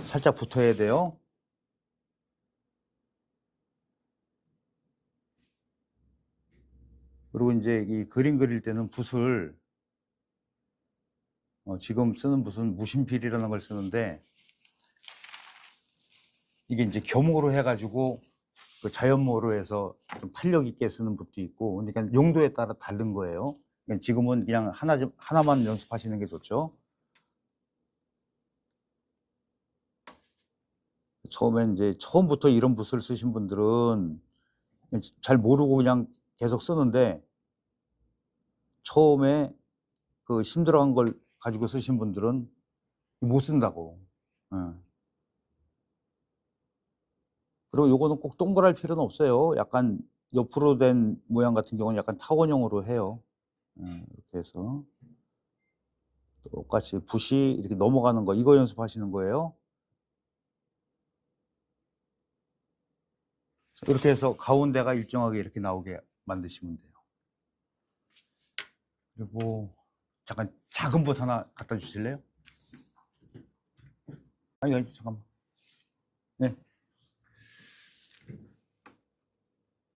살짝 붙어야 돼요. 그리고 이제 이 그림 그릴 때는 붓을 어, 지금 쓰는 붓은 무심필이라는 걸 쓰는데 이게 이제 겸으로 해가지고 그 자연모로 해서 좀 탄력 있게 쓰는 붓도 있고 그러니까 용도에 따라 다른 거예요. 그러니까 지금은 그냥 하나 좀- 하나만 연습하시는 게 좋죠. 처음에 이제 처음부터 이런 붓을 쓰신 분들은 잘 모르고 그냥 계속 쓰는데 처음에 그 힘들어한 걸 가지고 쓰신 분들은 못 쓴다고. 예. 그리고 요거는 꼭 동그랄 필요는 없어요. 약간 옆으로 된 모양 같은 경우는 약간 타원형으로 해요. 예, 이렇게 해서 똑같이 붓이 이렇게 넘어가는 거 이거 연습하시는 거예요. 이렇게 해서 가운데가 일정하게 이렇게 나오게 만드시면 돼요. 그리고 잠깐 작은 붓 하나 갖다 주실래요? 아니, 아니 잠깐만. 네.